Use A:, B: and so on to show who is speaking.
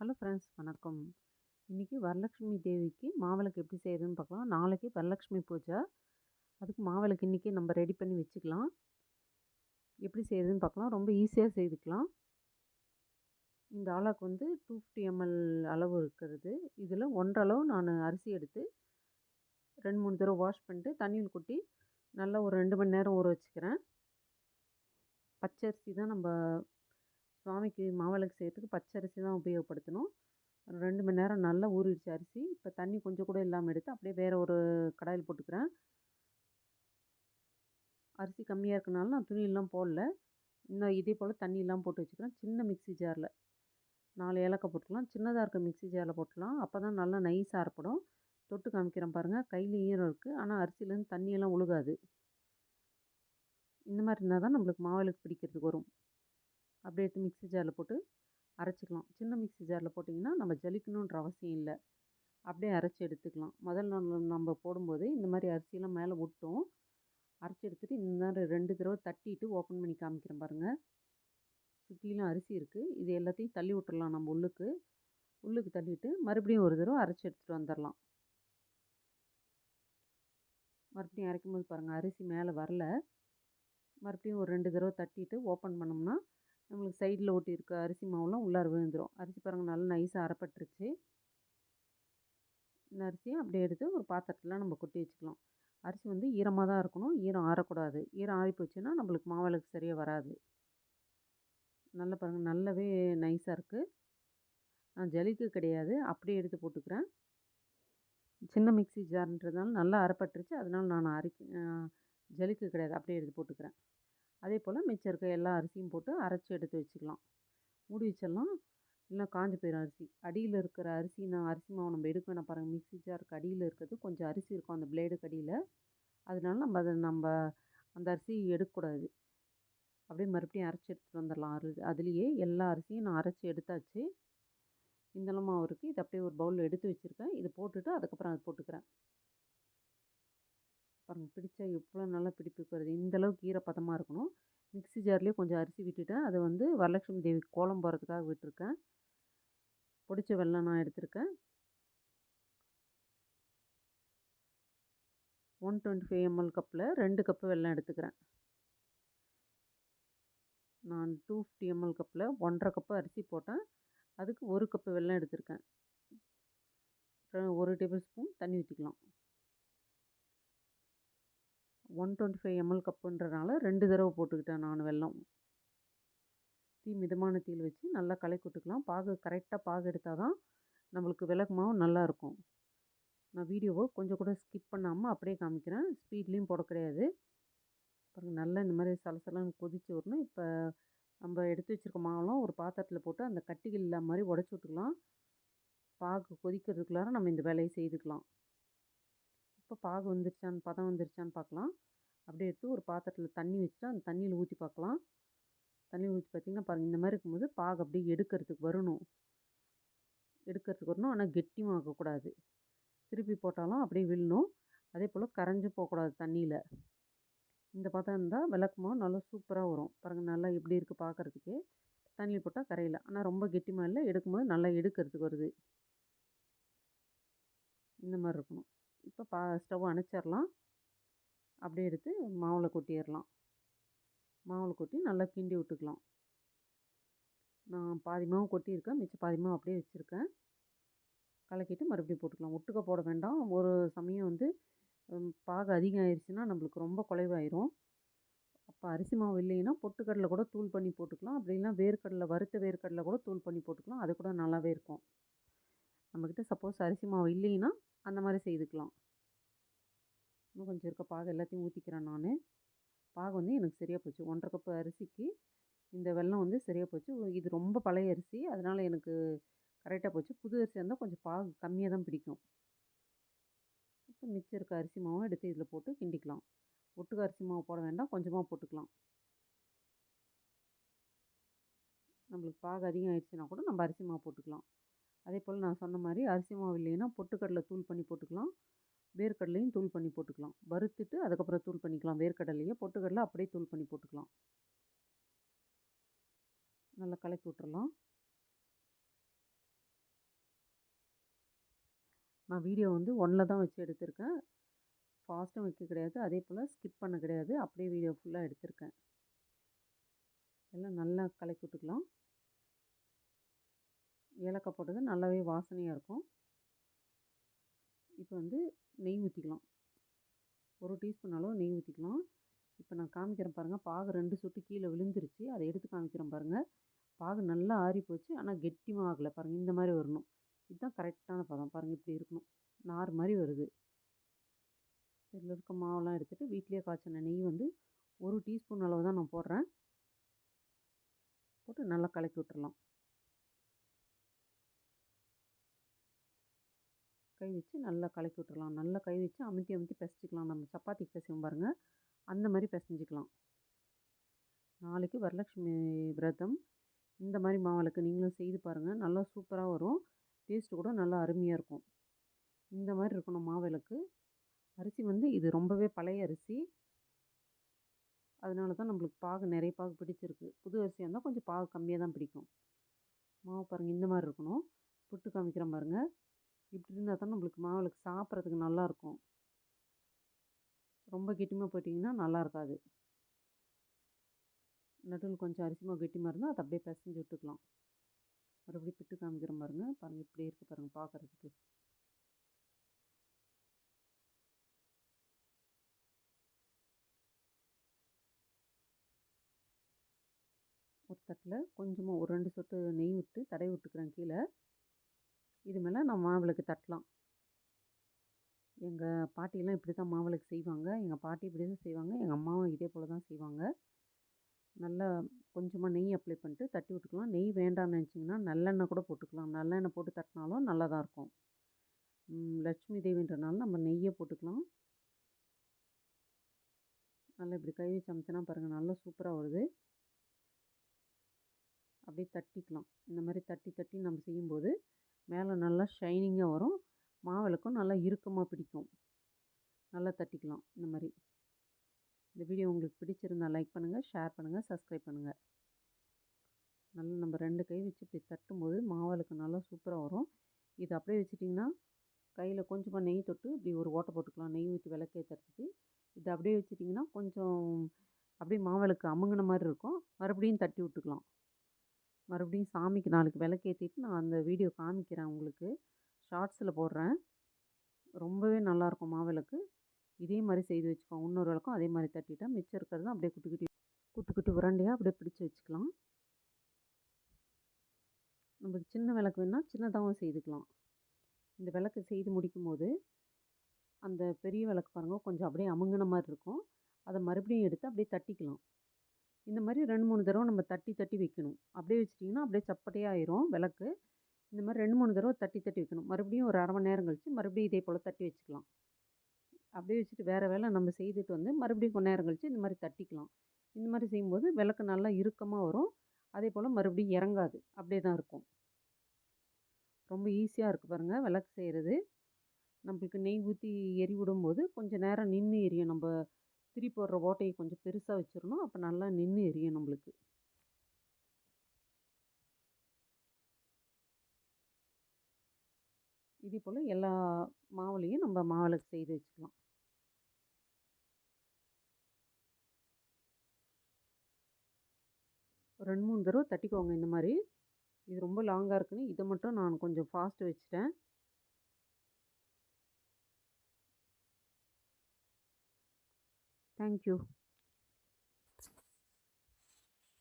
A: Hello friends வணக்கம். இன்றைக்கி வரலட்சுமி தேவிக்கு மாவிளக்கு எப்படி செய்யுதுன்னு பார்க்கலாம். நாளைக்கு வரலட்சுமி பூஜை. அதுக்கு மாவிளக்கு இன்றைக்கி நம்ம ரெடி பண்ணி வச்சுக்கலாம். எப்படி செய்யுதுன்னு பார்க்கலாம். ரொம்ப ஈஸியாக செய்துக்கலாம். இந்த ஆளாக்கு வந்து டூ ஃபிஃப்டி எம்எல் அளவு இருக்கிறது. இதில் ஒன்றரை அளவு நான் அரிசி எடுத்து ரெண்டு மூணு தடவை வாஷ் பண்ணிட்டு தண்ணியில் கொட்டி நல்லா ஒரு ரெண்டு மணி நேரம் ஊற வச்சுக்கிறேன். பச்சரிசி தான் நம்ம சுவாமிக்கு மாவிளக்கு செய்கிறதுக்கு பச்சரிசி தான் உபயோகப்படுத்தணும். ரெண்டு மணி நேரம் நல்லா ஊறிடுச்சு அரிசி. இப்போ தண்ணி கொஞ்சம் கூட இல்லாமல் எடுத்து அப்படியே வேறு ஒரு கடாயில் போட்டுக்கிறேன். அரிசி கம்மியாக இருக்கனால நான் துணியெல்லாம் போடல. இன்னும் இதே போல் தண்ணியெல்லாம் போட்டு வச்சுக்கிறேன். சின்ன மிக்ஸி ஜாரில். நாலு ஏலக்காய் போட்டுக்கலாம். சின்னதாக இருக்க மிக்ஸி ஜாரில் போட்டுக்கலாம். அப்போ தான் நல்லா நைஸாக இருப்படும் தொட்டு காமிக்கிறேன் பாருங்கள் கையில் ஈரம் இருக்குது ஆனால் அரிசிலேருந்து தண்ணியெல்லாம் உழுகாது. இந்த மாதிரி இருந்தால் தான் நம்மளுக்கு மாவிளக்கு பிடிக்கிறதுக்கு வரும். அப்படியே எடுத்து மிக்ஸி ஜாரில் போட்டு அரைச்சிக்கலாம். சின்ன மிக்ஸி ஜாரில் போட்டிங்கன்னா நம்ம ஜலிக்கணுன்ற அவசியம் இல்லை. அப்படியே அரைச்சி எடுத்துக்கலாம். முதல் நாள் நம்ம போடும்போது இந்த மாதிரி அரிசியெலாம் மேலே விட்டோம் அரைச்சி எடுத்துகிட்டு இந்த மாதிரி ரெண்டு தடவை தட்டிட்டு ஓப்பன் பண்ணி காமிக்கிறேன் பாருங்கள் சுற்றிலும் அரிசி இருக்குது இது எல்லாத்தையும் தள்ளி விட்டுடலாம் நம்ம உள்ளுக்கு. உள்ளுக்கு தள்ளிட்டு மறுபடியும் ஒரு தடவை அரைச்சி எடுத்துகிட்டு வந்துடலாம் மறுபடியும் அரைக்கும் போது பாருங்கள் அரிசி மேலே வரல. மறுபடியும் ஒரு ரெண்டு தடவை தட்டிட்டு ஓப்பன் பண்ண உங்களுக்கு சைடில் ஒட்டி இருக்க அரிசி மாவுலாம் உள்ளார விழுந்துடும் அரிசி பாருங்கள் நல்லா நைஸாக அரைப்பட்டுருச்சு. இந்த அரிசியை அப்படியே எடுத்து ஒரு பாத்திரத்தில் நம்ம கொட்டி வச்சுக்கலாம். அரிசி வந்து ஈரமாக தான் இருக்கணும். ஈரம் ஆறக்கூடாது. ஈரம் ஆறி போச்சுன்னா நம்மளுக்கு மாவிளக்கு சரியாக வராது. நல்லா பாருங்கள் நல்லாவே நைஸாக இருக்குது நான் ஜலிக்கு கிடையாது. அப்படியே எடுத்து போட்டுக்கிறேன். சின்ன மிக்ஸி ஜார்ன்றதுனால நல்லா அரைப்பட்டுருச்சு. அதனால் நான் அரைக்க ஜலிக்கு கிடையாது. அப்படியே எடுத்து போட்டுக்கிறேன். அதே போல் மிச்சம் இருக்க எல்லா அரிசியும் போட்டு அரைச்சி எடுத்து வச்சுக்கலாம். மூடி வச்சிடலாம். இல்லை காஞ்சி போயிடும் அரிசி. அடியில் இருக்கிற அரிசி நான் அரிசி மாவு நம்ம எடுக்க வேணாம் பாருங்கள் மிக்ஸி ஜாருக்கு அடியில் இருக்கிறது கொஞ்சம் அரிசி இருக்கும் அந்த பிளேடு கடியில். அதனால நம்ம அதை நம்ம அந்த அரிசி எடுக்கக்கூடாது. அப்படியே மறுபடியும் அரைச்சி எடுத்துகிட்டு வந்துடலாம். அரு அதுலேயே எல்லா அரிசியும் நான் அரைச்சி எடுத்தாச்சு. இந்த மாவு இருக்குது இது அப்படியே ஒரு பவுலில் எடுத்து வச்சுருக்கேன். இது போட்டுட்டு அதுக்கப்புறம் அது போட்டுக்கிறேன். பாருங்கள் பிடிச்சா எவ்வளோ நல்லா பிடிப்புக்கு வருது இந்தளவுக்கு ஈரப்பதமாக இருக்கணும். மிக்ஸி ஜார்லேயே கொஞ்சம் அரிசி விட்டுட்டேன் அதை வந்து வரலட்சுமி தேவி கோலம் போகிறதுக்காக விட்டுருக்கேன். பிடிச்ச வெள்ளம் நான் எடுத்திருக்கேன். ஒன் டுவெண்ட்டி ஃபைவ் எம்எல் கப்பில் ரெண்டு கப்பு வெள்ளம் எடுத்துக்கிறேன். நான் டூ ஃபிஃப்டி எம்எல் கப்பில் ஒன்றரை கப்பு அரிசி போட்டேன். அதுக்கு ஒரு கப்பு வெல்லம் எடுத்திருக்கேன். ஒரு டேபிள் ஸ்பூன் தண்ணி ஊற்றிக்கலாம் ஒன் டுவெண்ட்டி ஃபைவ் எம்எல் கப்புன்றனால ரெண்டு தடவை போட்டுக்கிட்டேன் நான் வெல்லம். தீ மிதமான தீயில் வச்சு நல்லா களை கொட்டுக்கலாம். பாகு கரெக்டாக பாகு எடுத்தால் தான் நம்மளுக்கு விளக்கு மாவு நல்லாயிருக்கும் நான் வீடியோவை கொஞ்சம் கூட ஸ்கிப் பண்ணாமல் அப்படியே காமிக்கிறேன். ஸ்பீட்லேயும் போட கிடையாது. பாருங்கள் நல்லா இந்த மாதிரி சலசலன்னு கொதிச்சு வரணும். இப்போ நம்ம எடுத்து வச்சுருக்க மாவெல்லாம் ஒரு பாத்திரத்தில் போட்டு அந்த கட்டிகள் இல்லாத மாதிரி உடச்சி விட்டுக்கலாம். பாகு கொதிக்கிறதுக்குள்ளார நம்ம இந்த வேலையை செய்துக்கலாம். இப்போ பாகு வந்துருச்சான்னு பதம் வந்துருச்சான்னு பார்க்கலாம். அப்படியே எடுத்து ஒரு பாத்திரத்தில் தண்ணி வச்சுட்டு அந்த தண்ணியில் ஊற்றி பார்க்கலாம். தண்ணியில் ஊற்றி பார்த்திங்கன்னா பாருங்கள் இந்த மாதிரி இருக்கும்போது பாகு அப்படியே எடுக்கிறதுக்கு வரணும். எடுக்கிறதுக்கு வரணும். ஆனால் கெட்டியும் ஆகக்கூடாது. திருப்பி போட்டாலும் அப்படியே விழணும். அதே போல் கரைஞ்சும் போகக்கூடாது தண்ணியில். இந்த பாத்திரம் இருந்தால் விளக்கமாக நல்லா சூப்பராக வரும். பாருங்கள் நல்லா எப்படி இருக்குது பார்க்குறதுக்கே. தண்ணியில் போட்டால் கரையில. ஆனால் ரொம்ப கெட்டிமாக இல்லை எடுக்கும்போது நல்லா எடுக்கிறதுக்கு வருது. இந்த மாதிரி இருக்கணும். இப்போ பா ஸ்டவ் அணைச்சிடலாம். அப்படியே எடுத்து மாவில் கொட்டிடலாம். மாவில் கொட்டி நல்லா கிண்டி விட்டுக்கலாம். நான் பாதி மாவு கொட்டியிருக்கேன். மிச்சம் பாதி மாவு அப்படியே வச்சுருக்கேன். கலக்கிட்டு மறுபடியும் போட்டுக்கலாம். ஒட்டுக்க போட வேண்டாம். ஒரு சமயம் வந்து பாகு அதிகம் ஆயிடுச்சுன்னா நம்மளுக்கு ரொம்ப குலைவாயிரும் அப்போ அரிசி மாவு இல்லைன்னா பொட்டுக்கடலை கூட தூள் பண்ணி போட்டுக்கலாம். அப்படி இல்லைனா வேர்க்கடலை வறுத்த வேர்க்கடலை கூட தூள் பண்ணி போட்டுக்கலாம். அது கூட நல்லாவே இருக்கும். நம்மக்கிட்ட சப்போஸ் அரிசி மாவு இல்லைன்னா அந்த மாதிரி செய்துக்கலாம். இன்னும் கொஞ்சம் இருக்க பாகு எல்லாத்தையும் ஊற்றிக்கிறேன் நான். பாகு வந்து எனக்கு சரியாக போச்சு. ஒன்றரை கப்பு அரிசிக்கு இந்த வெல்லம் வந்து சரியாக போச்சு. இது ரொம்ப பழைய அரிசி. அதனால் எனக்கு கரெக்டாக போச்சு. புது அரிசி இருந்தால் கொஞ்சம் பாகு கம்மியாக தான் பிடிக்கும். இப்போ மிச்சம் இருக்க அரிசி மாவும் எடுத்து இதில் போட்டு கிண்டிக்கலாம். ஒட்டுக்க அரிசி மாவு போட வேண்டாம். கொஞ்சமாக போட்டுக்கலாம். நம்மளுக்கு பாகு அதிகம் ஆயிடுச்சுன்னா கூட நம்ம அரிசி மாவு போட்டுக்கலாம். அதே போல் நான் சொன்ன மாதிரி அரிசி மாவு இல்லைன்னா பொட்டுக்கடலை தூள் பண்ணி போட்டுக்கலாம். வேர்க்கடலையும் தூள் பண்ணி போட்டுக்கலாம். வறுத்துட்டு அதுக்கப்புறம் தூள் பண்ணிக்கலாம். வேர்க்கடலையை பொட்டுக்கடலை அப்படியே தூள் பண்ணி போட்டுக்கலாம். நல்லா கலக்கி விட்டுறலாம். நான் வீடியோ வந்து ஒன்றில் தான் வச்சு எடுத்திருக்கேன். ஃபாஸ்ட்டும் வைக்க கிடையாது. அதே போல் ஸ்கிப் பண்ண கிடையாது. அப்படியே வீடியோ ஃபுல்லாக எடுத்திருக்கேன். எல்லாம் நல்லா கலக்கி விட்டுக்கலாம். ஏலக்காய் போட்டது நல்லாவே வாசனையாக இருக்கும். இப்போ வந்து நெய் ஊற்றிக்கலாம் ஒரு டீஸ்பூன் அளவு நெய் ஊற்றிக்கலாம் இப்போ நான் காமிக்கிறேன் பாருங்கள் பாகு ரெண்டு சொட்டு கீழே விழுந்துருச்சு. அதை எடுத்து காமிக்கிறேன் பாருங்கள் பாகு நல்லா ஆறி போச்சு. ஆனால் கெட்டிமாக ஆகலை. பாருங்கள் இந்த மாதிரி வரணும். இதுதான் கரெக்டான பதம். பாருங்கள் இப்படி இருக்கணும். நார் மாதிரி வருது. இதில் இருக்க மாவெல்லாம் எடுத்துகிட்டு வீட்டிலேயே காய்ச்சின நெய் வந்து ஒரு டீஸ்பூன் அளவு தான் நான் போடுறேன். போட்டு நல்லா கலக்கி விட்டுறலாம். கை வச்சு நல்லா கலக்கி விட்டுறலாம். நல்லா கை வச்சு அமுத்தி அமுத்தி பிசைச்சிக்கலாம் நம்ம சப்பாத்திக்கு பிசைவோம் பாருங்கள் அந்த மாதிரி பிசைஞ்சிக்கலாம். நாளைக்கு வரலட்சுமி விரதம். இந்த மாதிரி மாவிளக்கு நீங்களும் செய்து பாருங்கள் நல்லா சூப்பராக வரும். டேஸ்ட்டு கூட நல்லா அருமையாக இருக்கும். இந்த மாதிரி இருக்கணும் மாவிளக்கு. அரிசி வந்து இது ரொம்பவே பழைய அரிசி. அதனால தான் நம்மளுக்கு பாகு நிறைய பாகு பிடிச்சிருக்கு. புது அரிசியாக இருந்தால் கொஞ்சம் பாகு கம்மியாக தான் பிடிக்கும். மாவு பாருங்கள் இந்த மாதிரி இருக்கணும். புட்டு காமிக்கிறேன் பாருங்கள் இப்படி இருந்தால் தான் நம்மளுக்கு மாவிளக்கு சாப்பிட்றதுக்கு நல்லாயிருக்கும் ரொம்ப கெட்டிமாக போயிட்டிங்கன்னா நல்லா இருக்காது. நடுவில் கொஞ்சம் அரிசிமாக கெட்டிமாக இருந்தால் அதை அப்படியே பிசைஞ்சு விட்டுக்கலாம். மறுபடியும் பிட்டு காமிக்கிறேன் பாருங்க. பாருங்கள் இப்படி இருக்குது பாருங்கள் பார்க்குறதுக்கு ஒரு தட்டில் கொஞ்சமாக ஒரு ரெண்டு சொட்டு நெய் விட்டு தடவி விட்டுக்கிறேன் கீழே. இது மேலே நான் மாவிளக்கு தட்டலாம். எங்கள் பாட்டியெல்லாம் இப்படி தான் மாவிளக்கு செய்வாங்க. எங்கள் பாட்டி இப்படி தான் செய்வாங்க. எங்கள் அம்மாவும் இதே போல் தான் செய்வாங்க. நல்லா கொஞ்சமாக நெய் அப்ளை பண்ணிட்டு தட்டி விட்டுக்கலாம். நெய் வேண்டாம்னு நினச்சிங்கன்னா நல்லெண்ணெய் கூட போட்டுக்கலாம். நல்லெண்ணெய் போட்டு தட்டினாலும் நல்லா தான் இருக்கும் லட்சுமி தேவின்றனால நம்ம நெய்யை போட்டுக்கலாம். நல்லா இப்படி கை வச்சு பாருங்கள் நல்லா சூப்பராக வருது. அப்படியே தட்டிக்கலாம். இந்த மாதிரி தட்டி தட்டி நம்ம செய்யும்போது மேலே நல்லா ஷைனிங்காக வரும். மாவிளக்கும் நல்லா இறுக்கமாக பிடிக்கும். நல்லா தட்டிக்கலாம் இந்த மாதிரி இந்த வீடியோ உங்களுக்கு பிடிச்சிருந்தால் லைக் பண்ணுங்கள் ஷேர் பண்ணுங்கள் சப்ஸ்கிரைப் பண்ணுங்கள் நல்லா நம்ம ரெண்டு கை வச்சு இப்படி தட்டும்போது மாவிளக்கு நல்லா சூப்பராக வரும். இது அப்படியே வச்சிட்டிங்கன்னா கையில் கொஞ்சமாக நெய் தொட்டு இப்படி ஒரு ஓட்டை போட்டுக்கலாம். நெய் ஊற்றி விளக்கேற்றுறதுக்கு இது அப்படியே வச்சிட்டிங்கன்னா கொஞ்சம் அப்படியே மாவிளக்கு அமுங்கின மாதிரி இருக்கும். மறுபடியும் தட்டி விட்டுக்கலாம். மறுபடியும் சாமிக்கு நாளைக்கு விளக்கேற்றிட்டு நான் அந்த வீடியோ காமிக்கிறேன் உங்களுக்கு. ஷார்ட்ஸில் போடுறேன். ரொம்பவே நல்லாயிருக்கும் மாவிளக்கு. இதே மாதிரி செய்து வச்சுக்கோங்க. இன்னொரு விளக்கும் அதே மாதிரி தட்டிட்டேன் மிச்சம் இருக்கிறது அப்படியே குட்டி குட்டி குட்டி குட்டி உரண்டையாக அப்படியே பிடிச்சி வச்சுக்கலாம். நம்மளுக்கு சின்ன விளக்கு வேணால் சின்னதாகவும் செய்துக்கலாம். இந்த விளக்கு செய்து முடிக்கும் போது அந்த பெரிய விளக்கு பாருங்கள் கொஞ்சம் அப்படியே அமுங்கின மாதிரி இருக்கும். அதை மறுபடியும் எடுத்து அப்படியே தட்டிக்கலாம். இந்த மாதிரி ரெண்டு மூணு தடவை நம்ம தட்டி தட்டி வைக்கணும். அப்படியே வச்சிட்டிங்கன்னா அப்படியே சப்பட்டையாக ஆயிரும் விளக்கு. இந்த மாதிரி ரெண்டு மூணு தடவை தட்டி தட்டி வைக்கணும். மறுபடியும் ஒரு அரை மணி நேரம் கழித்து மறுபடியும் இதே போல் தட்டி வச்சுக்கலாம். அப்படியே வச்சுட்டு வேறு வேலை நம்ம செய்துட்டு வந்து மறுபடியும் கொஞ்ச நேரம் கழித்து இந்த மாதிரி தட்டிக்கலாம். இந்த மாதிரி செய்யும்போது விளக்கு நல்லா இறுக்கமாக வரும். அதே போல் மறுபடியும் இறங்காது. அப்படியே தான் இருக்கும். ரொம்ப ஈஸியாக இருக்குது பாருங்கள் விளக்கு செய்கிறது நம்மளுக்கு நெய் ஊற்றி எரி விடும்போது கொஞ்சம் நேரம் நின்று எரியும். நம்ம திரி போடுற ஓட்டையை கொஞ்சம் பெருசாக வச்சிடணும் அப்போ நல்லா நின்று எரியும் நம்மளுக்கு. இதே போல் எல்லா மாவுலேயும் நம்ம மாவிளக்கு செய்து வச்சுக்கலாம். ரெண்டு மூணு தடவை தட்டிக்கோங்க இந்த மாதிரி. இது ரொம்ப லாங்காக இருக்குன்னு இதை மட்டும் நான் கொஞ்சம் ஃபாஸ்ட்டு வச்சுட்டேன். Thank you